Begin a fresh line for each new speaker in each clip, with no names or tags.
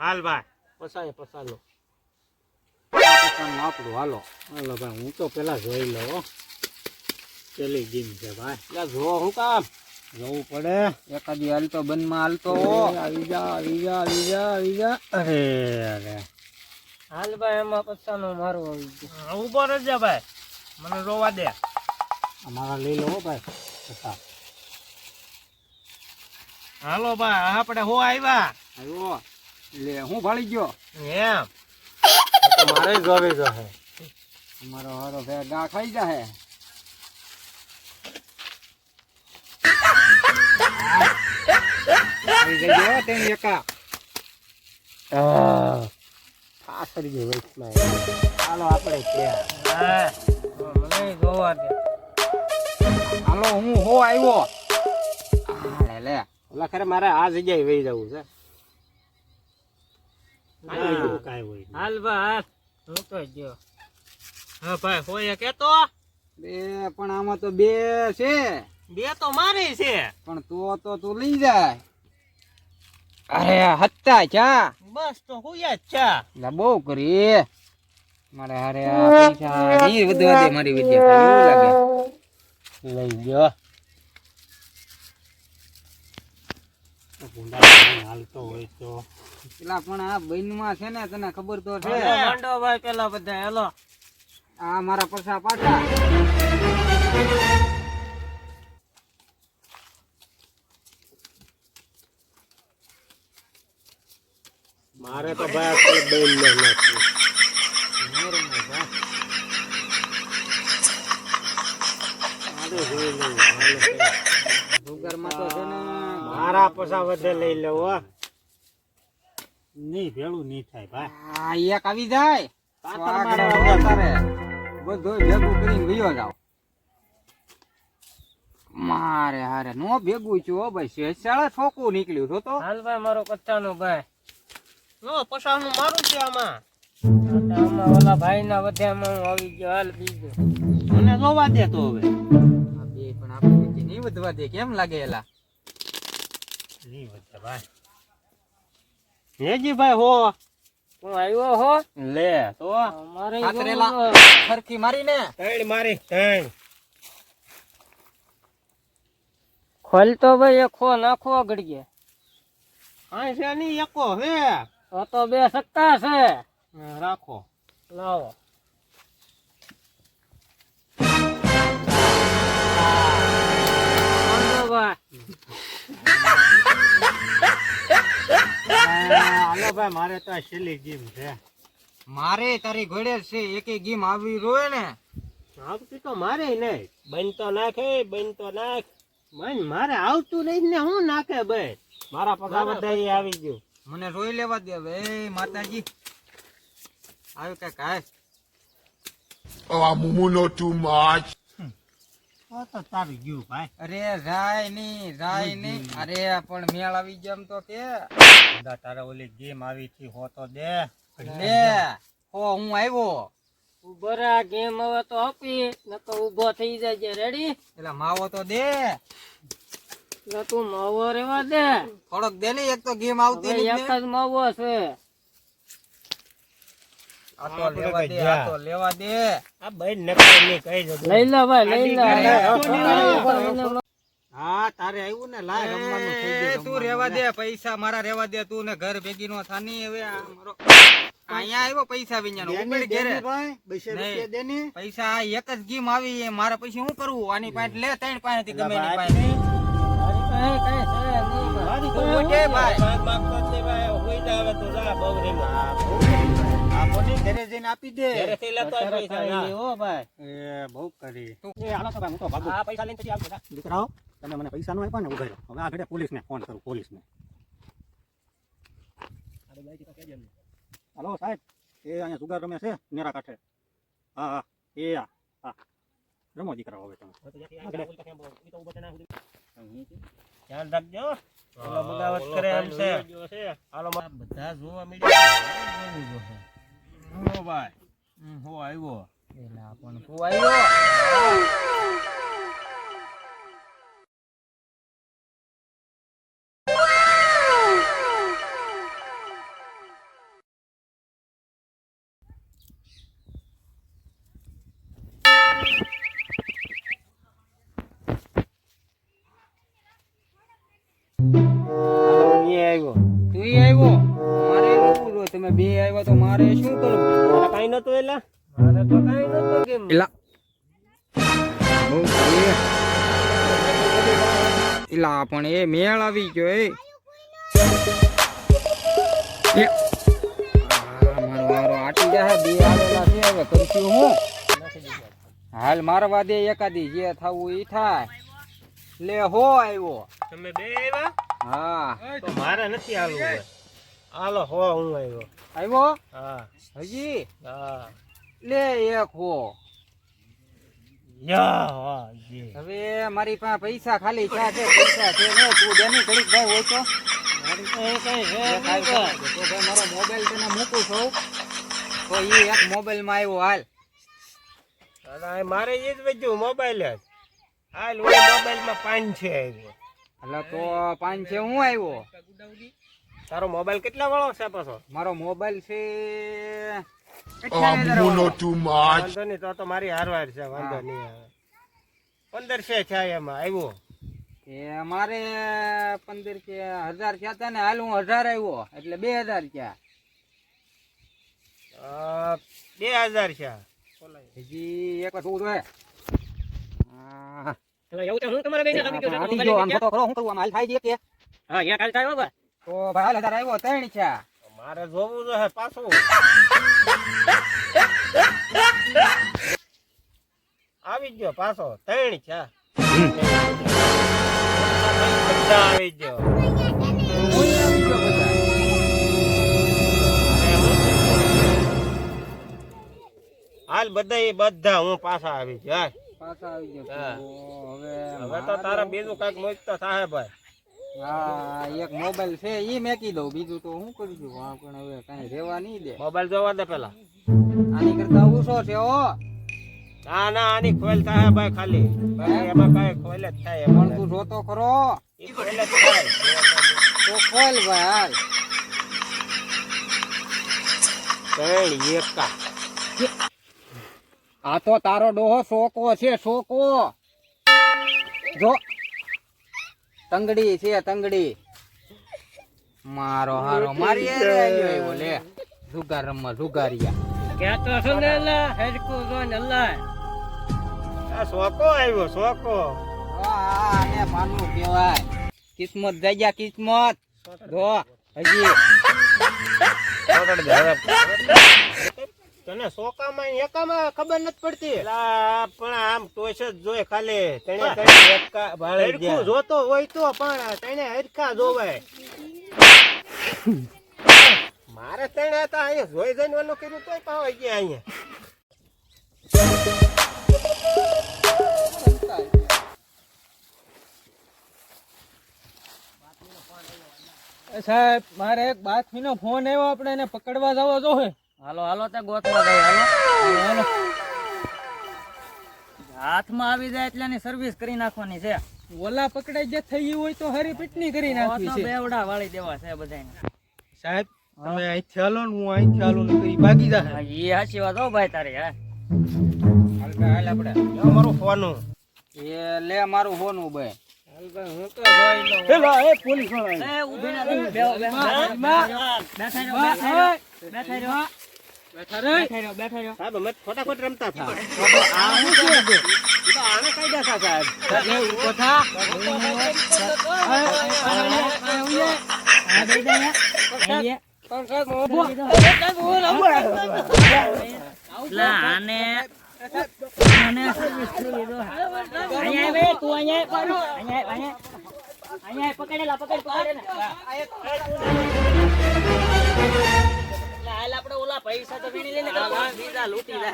હાલ ભાઈ. પસાય પસાલો
આપણું હાલો. હાલો ભાઈ હું તો પેલા જોઈ લઉં હો. પેલી ગીમ છે ભાઈ.
એટલે જો હું કામ?
જોવું પડે.
એકાદી હાલતો બંધમાં હાલતો
આવી જા આવી જા આવી જા આવી જા. અરે અરે.
હાલ ભાઈ એમાં પસાનો મારો આવી ગયો.
ઊભો રહેજે ભાઈ. મને રોવા દે.
અમારા લઈ લો હો ભાઈ. પૈસા.
હાલો ભાઈ આપણે હો આવ્યા
આવ્યો. લે હું ભાળી ગયો?
એમ.
મારે જોવે જો
મારો હારો ભે ગા ખાઈ
વૈષ્ણવ હાલો આપણે ત્યાં.
હા મને
હાલો હું હો આવ્યો. લે લે.
ઓલા ખરે મારે આ જગ્યાએ વહી જવું છે. કાંઈ હોય
હાલ ભાઈ હું તો ગયો હા ભાઈ હોય કેતો?
બે પણ આમાં તો બે છે.
બે તો મારી છે.
પણ તો તો તું લઈ જાય. અરે હત્તા ચા
બસ તો હુયા ચા
લા બહુ કરી મારે હારે પૈસા નહીં વધવા મારી વિદ્યા લાગે.
લઈ ગયો ભૂંડા હાલતો હોય તો.
પેલા પણ આ બહેનમાં છે ને તને ખબર તો છે.
મંડો ભાઈ પેલા બધા હેલો.
આ મારા પરસા પાછા.
મારે તો ભાઈ અત્યારે બેન ને નથી મારે જોઈ લેવું, હાલે છે.
ભૂગરમાં તો છે
મારા પૈસા વધે લઈ લેવો નહીં ભેળું નહીં થાય ભાઈ
આ એક આવી જાય.
મારે
આગળ
વગર
તારે. બધું ભેગું કરીને વયો જાવ મારે હારે નો ભેગું છું ભાઈ. શેષાળા છોકું નીકળ્યું છો તો.
હાલ ભાઈ મારો કચ્ચાનો ભાઈ. નો પસાનું મારું છે આમાં. ઓલા ભાઈ ના વધામાં હું આવી ગયો. હાલ બીજો. મને જોવા દે તો હવે.
આ બે પણ આપણી નહીં વધવા દે. કેમ લાગે એલા?
નહીં વધે ભાઈ
હેજી ભાઈ હો. હું આવ્યો હો.
લે તો.
અમારે
કાતરેલા સરખી મારીને
ત્રણ મારી ત્રણ
ખોલતો ભાઈ એક ખો નાખો ઘડીએ હા છે નહીં એકો હે. તો તો બે સત્તા છે.
રાખો.
લાવો. ભાઈ
મારે તો છેલ્લી ગેમ છે.
મારે તારી ઘોડે છે એકે ગેમ આવી રોય ને.
આવતી તો મારે નહીં બન તો નાખે બન તો નાખ. બન મારે આવતું નહીં ને હું નાખે ભાઈ
મારા પગા બધા આવી ગયું.
મને રોઈ લેવા દે હવે. એ માતાજી. આવ્યું કે કાય
Oh, Mumu not too much.
આ તો તારી ગયું ભાઈ.
અરે જાય નહીં જાય નહીં. અરે પણ મેળ આવી ગયો તો કે.
બધા તારે ઓલી ગેમ આવી હતી હો તો દે.
લે હો હું આવ્યો.
ઊભો ગેમ હવે તો આપી. નકર ઊભો થઈ જાય રેડી
એટલે માવો તો દે.
તું માવો રેવા દે.
થોડોક દે ને એક તો ગેમ આવતી
એક જ માવો છે.
પૈસા મારા રેવા દે તું ને ઘર ભેગી નો થાની હવે અહીંયા આવ્યો પૈસા નહીં. પૈસા આ એક જ ગીમ આવી મારા મારે પછી શું કરવું આની પાસે લે ત્રણ પાંચથી ગમે એની પાસે તું
ઘરે જઈને આપી દે.
લેતો પૈસા.
હો. ભાઈ. એ બહુ કરી. એ હાલો તો ભાઈ હું તો ભાગું.
આ પૈસા લઈને પછી આવજો.
દીકરાઓ તમે મને પૈસા નો આપ્યા ને ઊભા રહ્યો હવે આ ઘરે પોલીસ ને ફોન કરું પોલીસ ને હાલો સાહેબ એ અહીંયા જુગાર રમે છે નેરા કાંઠે. હા હા એ હા હા. રમો દીકરાઓ હવે તમે.
ધ્યાન રાખજો. બગાવત કરે એમ છે. બધા જોવા મળ્યા હો ભાઈ. હું આવ્યો.
એલા પણ હું આવ્યો? હવે તો મારે શું કરવું?
મારે કાંઈ નતું એલા. મારે તો કઈ નતું કેમ?
એલા. એલા પણ એ મેળ આવી ગયો એ. મારો હારો આટી જાય બે આવેલા છે હવે કરશું હું. હાલ મારવા દે એકાદી જે થવું ઈ થાય. લે હો આવ્યો.
તમે બે આવ્યા?
હા.
તો મારે નથી હવે. હાલો હો હું આવ્યો.
આવ્યો?
હા.
હજી?
હા.
લે એક હો. હવે મારી પાસે પૈસા ખાલી ચા છે પૈસા છે ને તું જેની ઘડીક ભાઈ હોય તો. તો. ભાઈ મારો મોબાઈલ તને મૂકું છું. તો એ એક મોબાઈલમાં આવ્યો હાલ.
મારે એ જ વધ્યું મોબાઈલ જ. હાલ મોબાઈલમાં પાન છે. આવ્યો
એટલે તો પાંચ છે હું આવ્યો?
તારો મોબાઈલ કેટલા વાળો છે પાછો?
મારો મોબાઈલ છે.
વાંધો નહીં તો તો મારી હારવાર છે વાંધો નહીં આવે પંદર છે થાય એમાં આવ્યો?
એ મારે પંદર કે હજાર થયા હતા ને હાલ હું હજાર આવ્યો એટલે બે હજાર થયા.
બે હજાર છે.
હજી એક વાર જોય
એવું તો હું તમારા બેને
ગયો, આમ આમ હાલ થાય છે કે?
હા યા કાલ થાય બાબા
તો ભાઈ હજાર આવ્યો ત્રણ છે.
મારે જોવું જોઈએ પાછું. આવી ગયો પાછો ત્રણ છે. બધા આવી ગયો. હાલ બધા બધા હું પાછા આવી ગયો
પાછા આવી ગયો
હા.
હવે
હવે તો તારા બીજું કાંઈક મોકતો સાહેબ ભાઈ.
હા એક મોબાઈલ છે એ મેકી દઉં. બીજું તો હું કરી દઉં હા પણ હવે કઈ રેવા નહીં દે.
મોબાઈલ જોવા દે પેલા.
આની કરતા ઓછો છે ઓ
ના ના આની ખોલ થાય ભાઈ ખાલી. એમાં કઈ ખોલ જ થાય
પણ તું જોતો ખરો. તો ખોલ ભાઈ. હાલ
એકા.
આ તો તારો ડોહો શોકો છે સોકો જો. તંગડી છે તંગડી. મારો હારો મારી આવ્યો લે જુગાર રમવા જુગારિયા
આ સોકો આવ્યો સોકો
આ આને માનું કહેવાય. કિસ્મત જાગ્યા કિસ્મત. જો હજી.
તને સોકામાં એકામાં ખબર નથી પડતી? પણ આમ તોય જ જોય ખાલી. તને જોતો હોય તો પણ તને હરખા જોવાય. મારે તને હતા અહીંયા જોઈ જઈને ઓલું કર્યું તોય પાવાઈ ગયા અહીંયા.
સાહેબ મારે એક બાતમીનો ફોન આવ્યો આપણે એને પકડવા જવો જોઈએ
હાલો હાલો તે ગોતવા ગઈ હાલો. હાલો હાથમાં આવી જાય એટલે સર્વિસ કરી નાખવાની છે.
ઓલા પકડાઈ જે થઈ હોય તો હરી પીટની કરી નાખવી છે.
બેવડા વાળી દેવા છે બધાને
સાહેબ તમે અહીંથી હાલો ને હું અહીંથી હાલું ને કરી ભાગી જા
એ હાચી વાત હો ભાઈ તારી હા.
હાલ ભાઈ હાલ આપણે.
જો મારું ફોનું
એ લે મારું ફોન ભાઈ.
પોલીસવાળા રહ્યો, બેઠા રહ્યો. બેઠા રહ્યો. બેઠા રહ્યો, બેઠા રહ્યો.
સાહેબ અમે ખોટાખોટ રમતા હતા આને થા સાહેબ
આ આને આને દીધો. અહીંયા આવે, તું અહીંયા આવ, અહીંયા આવ, અહીંયા આવ. અહીંયા આવ, પકડેલા પકડ પકડેલા હાલ આપણે ઓલા પૈસા તો વીણી લઈને બીજા લૂટી લે.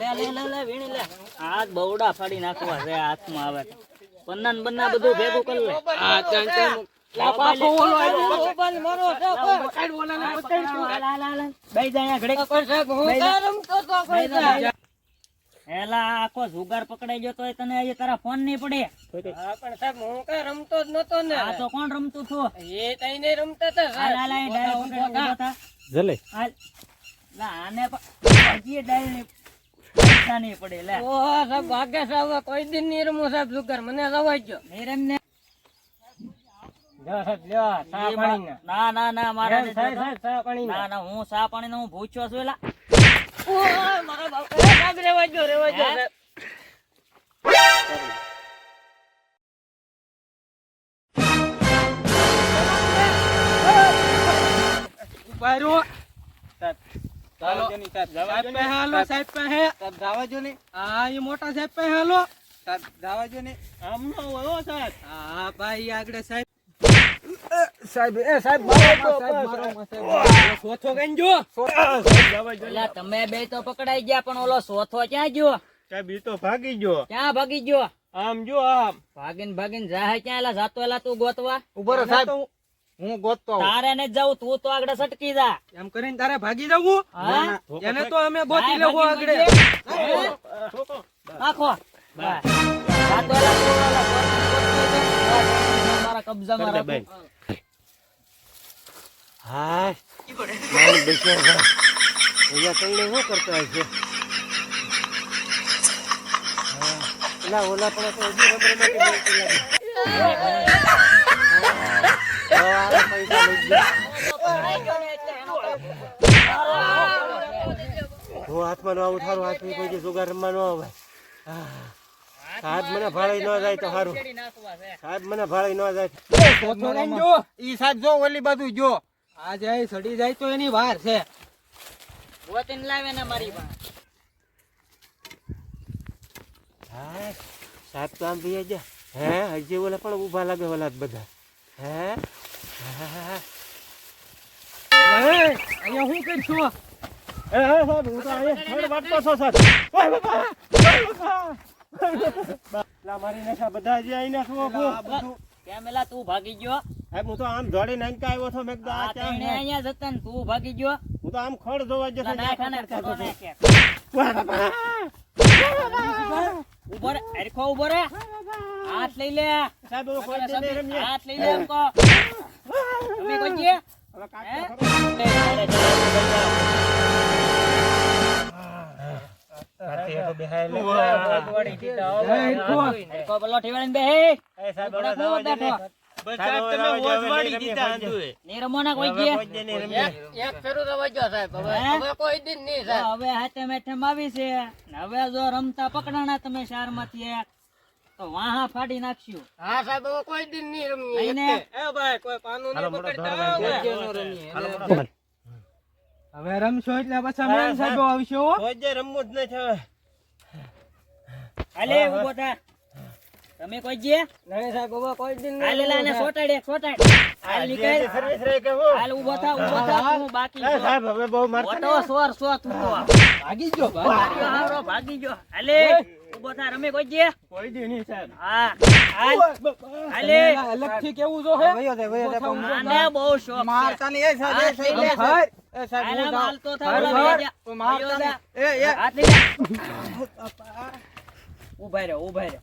લે લે લે લે વીણી લે. હાથ બહુડા ફાડી નાખવા છે હાથમાં આવે પન્નાન બન્ના બધું ભેગું કરી લે. હા ચાલ ચાલ. લા લા લા લા લા કોણ રમતું છું
એ તઈ નહીં રમતા હતા?
જલે.
હાલ. લા આને હજી ડાયરેક્ટ પૈસા નહીં પડે લે.
ઓ સાહેબ ભાગે સાહેબ કોઈ દિન નહીં સાહેબ જુગાર. મને રવાઈ ગયો.
નહીં ને ના ના ના મારા
સાહેબ સાહેબ સાહેબ ચા પાણી
ના ના હું સા પાણી નો હું ભૂખ્યો છું એલા ઓય, મારા બાપ. એ, સાહેબ, રેવા દ્યો, રેવા દ્યો, સાહેબ.
ઊભા રહો. સાહેબ પાસે હાલો, સાહેબ પાસે.
જો ને
હા, એ મોટા સાહેબ પાસે હાલો.
સાહેબ જાવા જો ને
આમ ન હોય સાહેબ
હા, ભાઈ, આગળ સાહેબ.
સાહેબ એ સાહેબ મારો
સાહેબ, મારો માં સાહેબ. સોથો કઈ જો.
તમે બે તો પકડાઈ ગયા પણ ઓલો સોથો ક્યાં ગયો
સાહેબ એ તો ભાગી ગયો
ક્યાં ભાગી ગયો
આમ જો આમ
ભાગીને ભાગીને જાહે ક્યાં એલા જાતો એલા તું ગોતવા
ઊભો સાહેબ હું ગોતતો આવું.
તારે ને જાઉં તું તો આગળ સટકી જા.
એમ કરીને તારે ભાગી જવું?
હા?
એને તો અમે ગોતી લેવો આગળ.
મારા કબજામાં રાખો.
શું કરતો છે ઓલા ઓલા પણ હા, હાથમાં ન આવું થારું હાથમાં કોઈ જુગાર રમવા ન આવે. આહ, મને ભાળી ન જાય તો સારું સાહેબ મને ભાળી ન જાય.
જો
ઈ સાહેબ જો ઓલી બાજુ જો.
આ જાય સડી જાય તો એની વાર છે.
ગોતીને લાવે ને મારી પાસે
હા સાહેબ તો આમ જા. હે હજી ઓલા પણ ઊભા લાગે ઓલા બધા. હે?
અહીંયા હું કરશું
હે, હે, સાહેબ, હું તો અહીંયા વાગતો છું, સાહેબ. મારી નાખ્યા બધા હજી આઈને શું ઊભું?
કેમ એલા તું ભાગી ગયો
સાહેબ, હું તો આમ દોડીને આંકા આવ્યો છું, મેં આ છે?
અહીંયા જતા ને તું ભાગી ગયો
હું તો આમ ખડ જોવા જતો
ના, ખડો
કરતો!
ઊભો રે હરખો ઊભો હાથ લઈ લે
કોઈ.
હાથ લઈ લે
હવે હાથે હવે
મેઠેમ આવી છે. હવે જો રમતા પકડાણા તમે શારમાંથી એક. તો વાહા ફાડી નાખશું.
હા સાહેબ કોઈ
દિન
નહીં
મોટો એ
ભાઈ
કોઈ પાનું
નહીં પકડતા.
હવે રમશો એટલે પછી મેન સાહેબ. આવશો હો.
રમવું જ નહીં હવે.
હાલે ઊભો થા. તમે કોઈ જે
નહીં સાહેબ બાબા કોઈ દિન
હાલ લા ને સોટાડ સોટાડ. હાલ નીકળ.
સર્વિસ રહી કે હું?
હાલ ઊભો થા ઊભો થા હું બાકી
એ સાહેબ, હવે બહુ મારતો
ઓટો સોર સો તું તો
ભાગી ગયો ભાગી.
ભાગ્યો હારો ભાગી ગયો. હાલે ઊભો થા રમે કોઈ જે
કોઈ દિન નહીં સાહેબ.
હા હાલ. હાલે.
અલગથી કેવું જો હે?
વયો જાય, વયો પણ
બહુ શોખ
મારતા ને એ સાહેબ, એ સાહેબ, એ સાહેબ. હું
હાલતો થા, બોલા જા.
મારતા. એ, એ,
હાથ લે ઊભા રહ્યો ઊભા રહ્યો